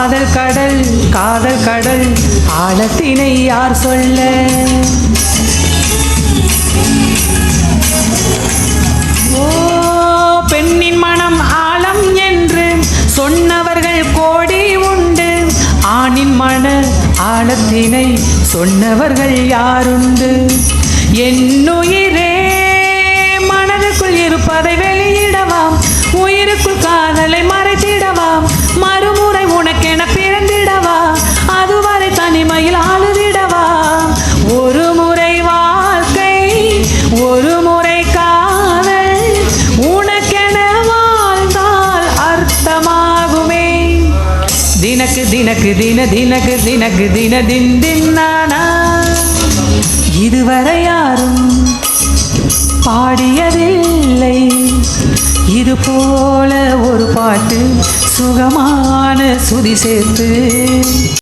காதல் கடல் ஆழத்தினை யார் சொல்ல? ஓ பெண்ணின் மனம் ஆழம் என்று சொன்னவர்கள் கோடி உண்டு. ஆணின் மன ஆழத்தினை சொன்னவர்கள் யாருண்டு? என்னுயிரே மனதுக்குள் இருப்பதை அதுவரை ஆளுதிடவா? ஒரு முறை வாழ்க்கை ஒரு முறை காதல் உனக்கென வாழ்ந்தால் அர்த்தமாகுமே. தினக்கு தினக்கு தின தினக்கு தினக்கு தின தின் தின்னானா இதுவரை யாரும் பாடியதில்லை. இது போல ஒரு பாட்டு சுகமான சுதி சேர்த்து